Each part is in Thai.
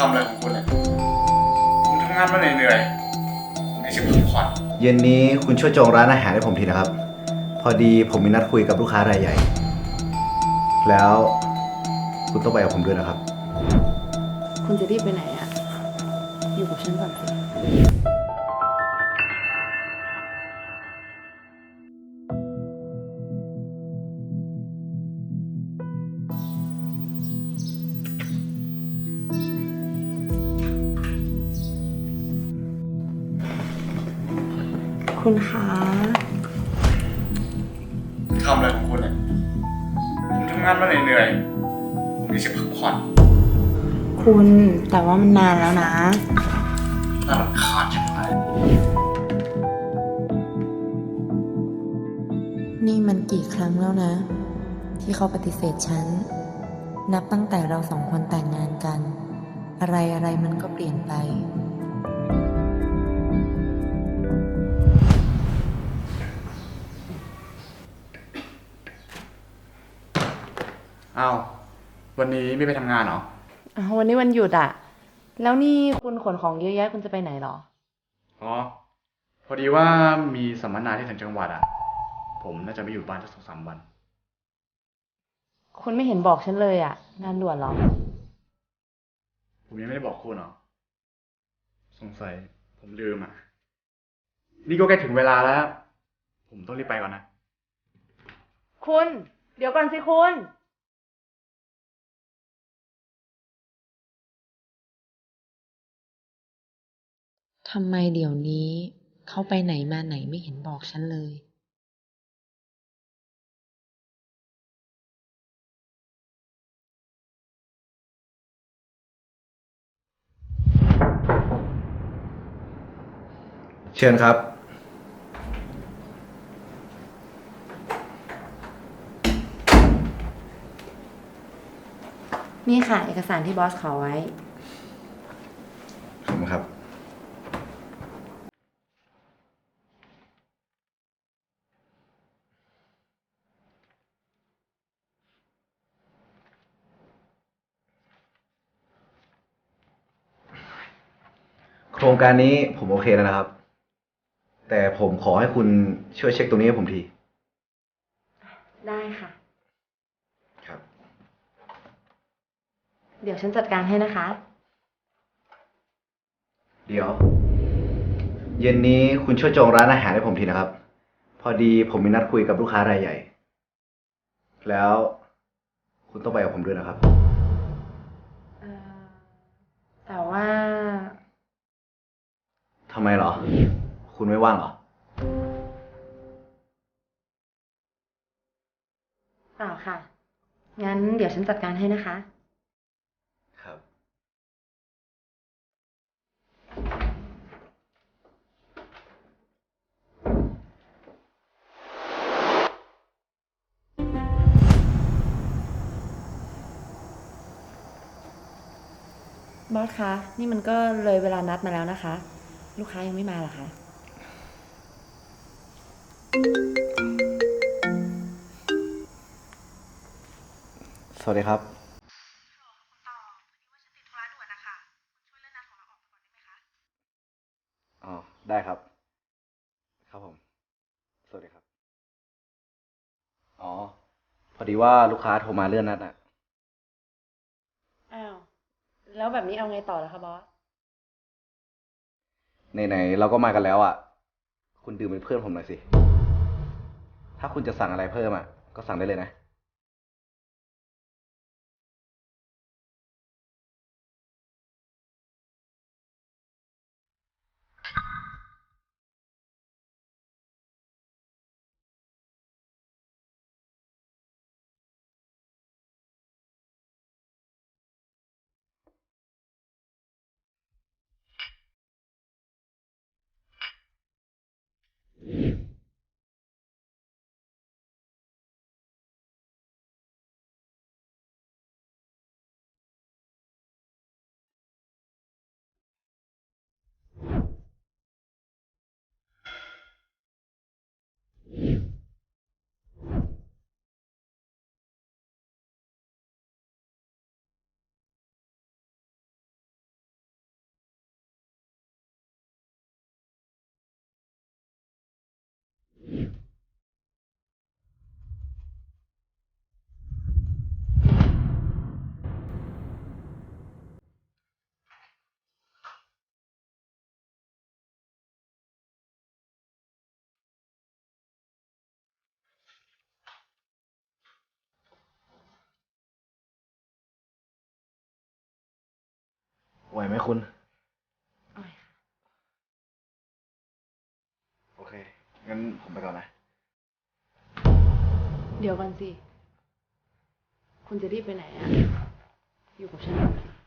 ทำอะไรของคุณเนี่ยผมทำงานมาเหนื่อยๆผมอยากจะพักผ่อนเย็นนี้คุณช่วยจองร้านอาหารให้ผมทีนะครับ พอดีผมมีนัดคุยกับลูกค้ารายใหญ่ แล้วคุณต้องไปกับผมด้วยนะครับ คุณจะรีบไปไหนอะอยู่กับฉันก่อนสิ คุณคะทำอะไรของคุณเนี่ยผมทำงานมาเหนื่อยๆผมอยากจะพักผ่อนคุณแต่ว่ามันนานแล้วนะ น่ารำคาญชิบหายนี่มันกี่ครั้งแล้วนะ ที่เขาปฏิเสธฉัน นับตั้งแต่เราสองคนแต่งงานกัน อะไรอะไรมันก็เปลี่ยนไป อ้าววันนี้ไม่ไปทำงานเหรอ อ้าววันนี้วันหยุดอะแล้วนี่คุณขนของเยอะแยะคุณจะไปไหนเหรอ อ๋อ พอดีว่ามีสัมมนาที่ต่างจังหวัดอะ ผมน่าจะไม่อยู่บ้านสักสองสามวัน คุณไม่เห็นบอกฉันเลยอะงานด่วนเหรอ ผมยังไม่ได้บอกคุณเหรอ สงสัย ผมลืมอะ นี่ก็ใกล้ถึงเวลาแล้ว ผมต้องรีบไปก่อนนะ คุณ เดี๋ยวก่อนสิคุณ ทำไมเดี๋ยวนี้เขาไปไหนมาไหนไม่เห็นบอกฉันเลยเชิญครับ นี่ค่ะ เอกสารที่บอสขอไว้ ขอบคุณครับ โครงการนี้ผมโอเคแล้วนะครับ แต่ผมขอให้คุณช่วยเช็คตรงนี้ให้ผมที ได้ค่ะ ครับ เดี๋ยวฉันจัดการให้นะคะ เดี๋ยว เย็นนี้คุณช่วยจองร้านอาหารให้ผมทีนะครับ พอดีผมมีนัดคุยกับลูกค้ารายใหญ่ แล้วคุณต้องไปกับผมด้วยนะครับ เอ่อ แต่ว่า ทำไมเหรอ คุณไม่ว่างเหรอ เปล่าค่ะ งั้นเดี๋ยวฉันจัดการให้นะคะ ครับ บอสคะ นี่มันก็เลยเวลานัดมาแล้วนะคะ ลูกค้ายังไม่มาเหรอคะ สวัสดีครับ อ๋อ ได้ครับ ครับผม สวัสดีครับ อ๋อ พอดีว่าลูกค้าโทรมาเลื่อนนัดอะ อ้าว แล้วแบบนี้เอาไงต่อล่ะคะบอส ไหนๆเราก็มากันแล้วอะคุณดื่มเป็นเพื่อนผมหน่อยสิ ถ้าคุณจะสั่งอะไรเพิ่มอะ ก็สั่งได้เลยนะ ไหวไหมคุณไหวค่ะโอเค งั้นผมไปก่อนนะ เดี๋ยวก่อนสิ คุณจะรีบไปไหนอะอยู่กับฉันก่อน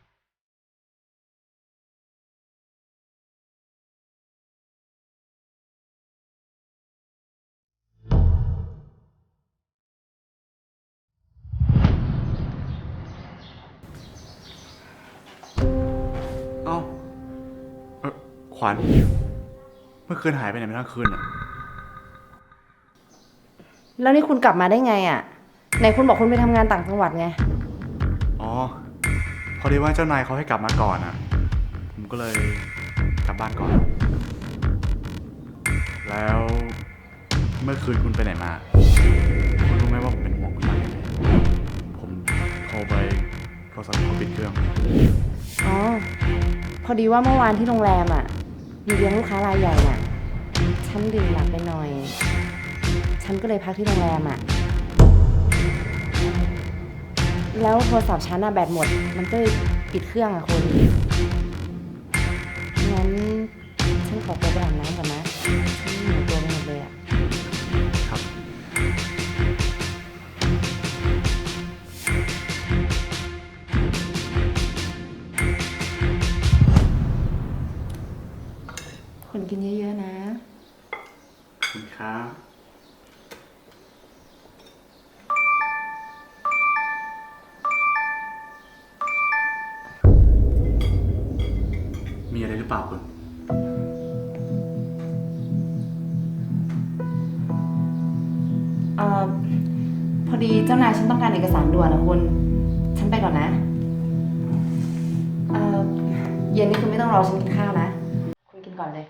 วัญ เมื่อคืนหายไปไหนมาทั้งคืนอะ แล้วนี่คุณกลับมาได้ไงอะไหนคุณบอกคุณไปทำงานต่างจังหวัดไง อ๋อ พอดีว่าเจ้านายเขาให้กลับมาก่อนอะ ผมก็เลยกลับบ้านก่อน แล้วเมื่อคืนคุณไปไหนมา คุณรู้ไหมว่าผมเป็นห่วงคุณมากแค่ไหนผมโทรไปโทรศัพท์เขาปิดเครื่อง อ๋อ พอดีว่าเมื่อวานที่โรงแรมอะ มีเลี้ยงลูกค้ารายใหญ่น่ะ ฉันดื่มหนักไปหน่อย ฉันก็เลยพักที่โรงแรมอะ แล้วโทรศัพท์ฉันอะแบตหมด มันก็เลยปิดเครื่องอะคุณงั้นฉันขอตัวไปอาบน้ำ หรือเปล่าคุณ เอ่อพอดีเจ้านายฉันต้องการเอกสารด่วนนะคุณ ฉันไปก่อนนะ เอ่อเย็นนี้คุณไม่ต้องรอฉันกินข้าวนะ คุณกินก่อนเลย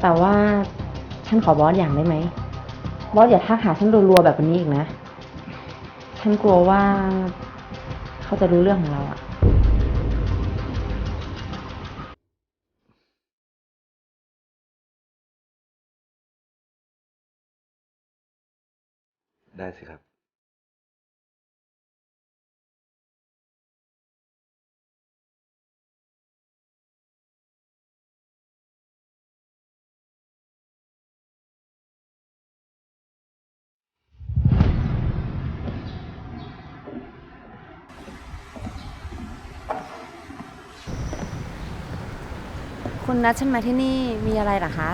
แต่ว่าฉันขอบอสอย่างได้ไหม บอสอย่าทักหาฉันรัวๆแบบนี้อีกนะ ฉันกลัวว่าเขาจะรู้เรื่องของเราอะได้สิครับ คุณนัดฉันมาที่นี่มีอะไรเหรอคะ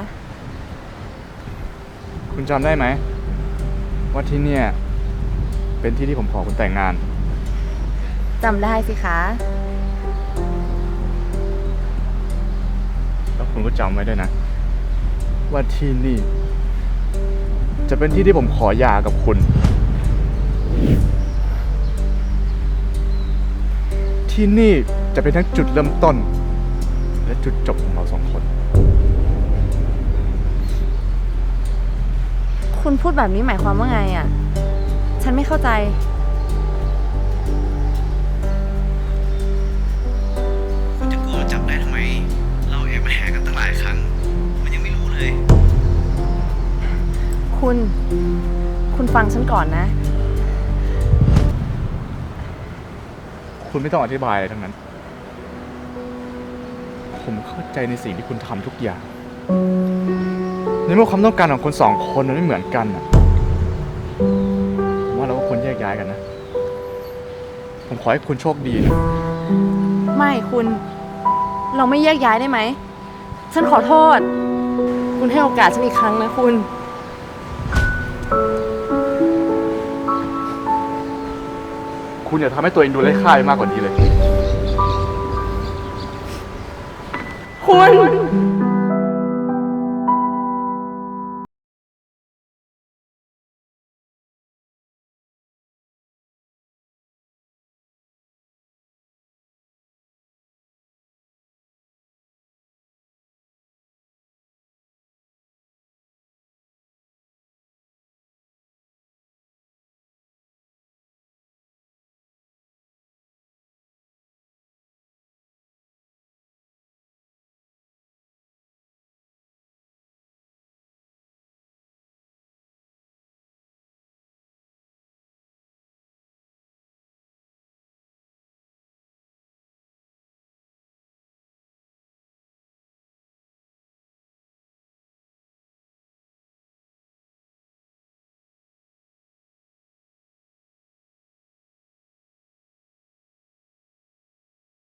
คุณจำได้ไหมว่าที่เนี่ยเป็นที่ที่ผมขอคุณแต่งงาน จำได้สิคะ แล้วคุณก็จำไว้ด้วยนะ ว่าที่นี่ จะเป็นที่ที่ผมขอหย่ากับคุณ ที่นี่จะเป็นทั้งจุดเริ่มต้นและ จุดจบของเราสองคน คุณพูดแบบนี้หมายความว่าไงอะฉันไม่เข้าใจ คุณจะกลัวมันจับได้ทำไม เราแอบมาแหกกันตั้งหลายครั้ง มันยังไม่รู้เลย คุณ คุณฟังฉันก่อนนะ คุณไม่ต้องอธิบายอะไรทั้งนั้น ผมเข้าใจในสิ่งที่คุณทำทุกอย่าง ในเมื่อความต้องการของคนสองคนมันไม่เหมือนกันน่ะผมว่าเราก็ควรแยกย้ายกันนะ ผมขอให้คุณโชคดีนะไม่คุณ เราไม่แยกย้ายได้ไหม ฉันขอโทษ คุณให้โอกาสฉันอีกครั้งนะคุณ คุณอย่าทำให้ตัวเองดูไร้ค่าไปมากกว่านี้เลย คุณ